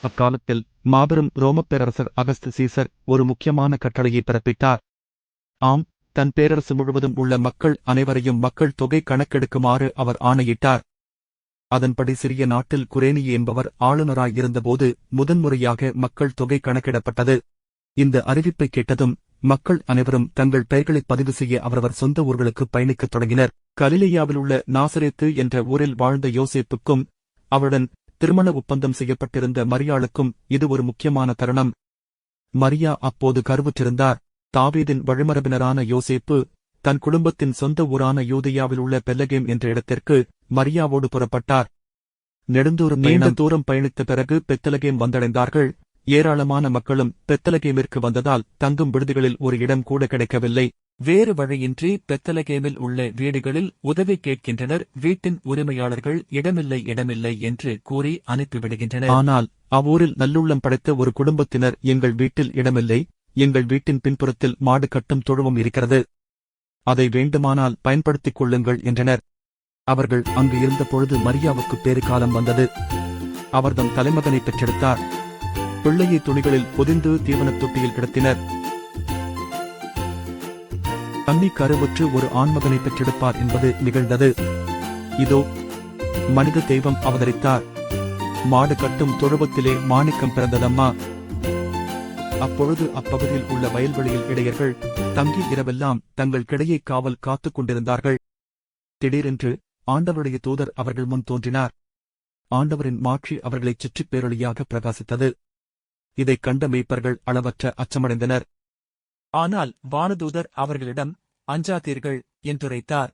அக்காலத்தில் மாபெரும் ரோமப் பேரரசர் அகஸ்து சீசர் ஒரு முக்கியமான கட்டளையை பிறப்பித்தார். ஆம் தன் பேரரசு முழுவதும் உள்ள மக்கள் அனைவரையும் மக்கள் தொகை கணக்கெடுக்குமாறு அவர் ஆணையிட்டார். அதன்படி சிறிய நாட்டில் குரேனி என்பவர் ஆளுநராய் இருந்தபோது முதன்முறையாக மக்கள் தொகை கணக்கிடப்பட்டது. இந்த அறிவிப்பை கேட்டதும் மக்கள் அனைவரும் தங்கள் பெயர்களை பதிவு செய்ய அவரவர் சொந்த ஊர்களுக்கு பயணிக்கத் தொடங்கினர். கலிலேயாவில் உள்ள நாசரேத்து என்ற ஊரில் வாழ்ந்த யோசேப்புக்கும் அவருடன் திருமண ஒப்பந்தம் செய்யப்பட்டிருந்த மரியாளுக்கும் இது ஒரு முக்கியமான தருணம். மரியா அப்போது கருவுற்றிருந்தார். தாவீதின் வழிமரபினரான யோசேப்பு தன் குடும்பத்தின் சொந்த ஊரான யூதேயாவில் உள்ள பெல்லகேம் என்ற இடத்திற்கு மரியாவோடு புறப்பட்டார். நெடுந்தூரம் நீண்ட தூரம் பயணித்த பிறகு பெத்தலகேம் வந்தடைந்தார்கள். ஏராளமான மக்களும் பெத்தலகேமிற்கு வந்ததால் தங்கும் விடுதிகளில் ஒரு இடம் கூட கிடைக்கவில்லை. வேறு வழியின்றி பெத்தலகேமில் உள்ள வீடுகளில் உதவி கேட்கின்றனர். வீட்டின் உரிமையாளர்கள் இடமில்லை இடமில்லை என்று கூறி அனுப்பிவிடுகின்றனர். ஆனால் அவ்வூரில் நல்லுள்ளம் படைத்த ஒரு குடும்பத்தினர் எங்கள் வீட்டில் இடமில்லை எங்கள் வீட்டின் பின்புறத்தில் மாடு கட்டும் தொழுவும் இருக்கிறது. அதை வேண்டுமானால் பயன்படுத்திக் கொள்ளுங்கள் என்றனர். அவர்கள் அங்கு இருந்த பொழுது மரியாவுக்கு பேறு காலம் வந்தது அவர்தம் தலைமகனை பெற்றெடுத்தார். பிள்ளையை துணிகளில் பொதிந்து தீவனத் தொட்டியில் கிடத்தினர். தண்ணி கருவுற்று ஒரு ஆண்மகனை பெற்றெடுப்பார் என்பது நிகழ்ந்தது. இதோ மனித தெய்வம் அவதரித்தார். மாடு கட்டும் தொழுவத்திலே மாணிக்கம் பிறந்ததம்மா. அப்பொழுது அப்பகுதியில் உள்ள வயல்வெளியில் இடையர்கள் தங்கி இரவெல்லாம் தங்கள் கிடையை காவல் காத்துக் கொண்டிருந்தார்கள். திடீரென்று ஆண்டவருடைய தூதர் அவர்கள் முன் தோன்றினார். ஆண்டவரின் மாற்றி அவர்களைச் சுற்றிப் பேரொழியாக பிரகாசித்தது. இதைக் கண்ட மெய்ப்பர்கள் அளவற்ற அச்சமடைந்தனர். ஆனால் வானதூதர் அவர்களிடம் அஞ்சாதீர்கள் என்றுரைத்தார்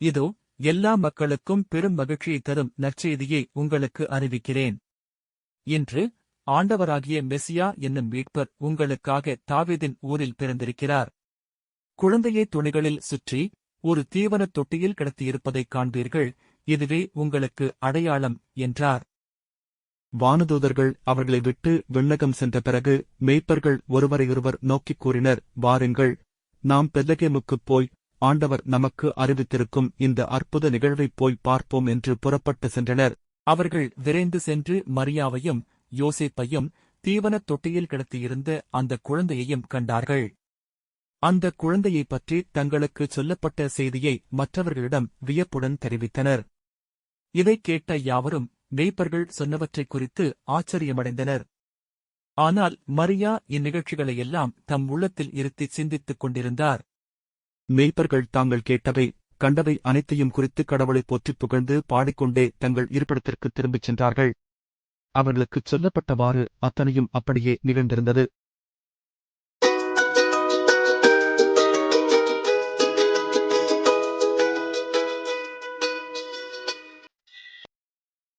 இதோ எல்லா மக்களுக்கும் பெரும் மகிழ்ச்சியை தரும் நற்செய்தியை உங்களுக்கு அறிவிக்கிறேன். இன்று ஆண்டவராகிய மெசியா என்னும் மீட்பர் உங்களுக்காக தாவீதின் ஊரில் பிறந்திருக்கிறார். குழந்தையை துணிகளில் சுற்றி ஒரு தீவனத் தொட்டியில் கிடத்தியிருப்பதைக் காண்பீர்கள். இதுவே உங்களுக்கு அடையாளம் என்றார். வானதூதர்கள் அவர்களை விட்டு விண்ணகம் சென்ற பிறகு மெய்ப்பர்கள் ஒருவரையொருவர் நோக்கிக் கூறினர் வாருங்கள் நாம் பெல்லகேமுக்குப் போய் ஆண்டவர் நமக்கு அறிவித்திருக்கும் இந்த அற்புத நிகழ்வைப் போய் பார்ப்போம் என்று புறப்பட்டு சென்றனர். அவர்கள் விரைந்து சென்று மரியாவையும் யோசேப்பையும் தீவனத் தொட்டியில் கிடத்தியிருந்த அந்த குழந்தையையும் கண்டார்கள். அந்த குழந்தையைப் பற்றி தங்களுக்கு சொல்லப்பட்ட செய்தியை மற்றவர்களிடம் வியப்புடன் தெரிவித்தனர். இதைக் கேட்ட யாவரும் மேய்ப்பர்கள் சொன்னவற்றைக் குறித்து ஆச்சரியமடைந்தனர். ஆனால் மரியா இந்நிகழ்ச்சிகளையெல்லாம் தம் உள்ளத்தில் இருத்தி சிந்தித்துக் கொண்டிருந்தார். மேய்ப்பர்கள் தாங்கள் கேட்டவை கண்டவை அனைத்தையும் குறித்து கடவுளை போற்றிப் புகழ்ந்து பாடிக்கொண்டே தங்கள் இருப்பிடத்திற்கு திரும்பிச் சென்றார்கள். அவர்களுக்குச் சொல்லப்பட்டவாறு அத்தனையும் அப்படியே நிகழ்ந்திருந்தது.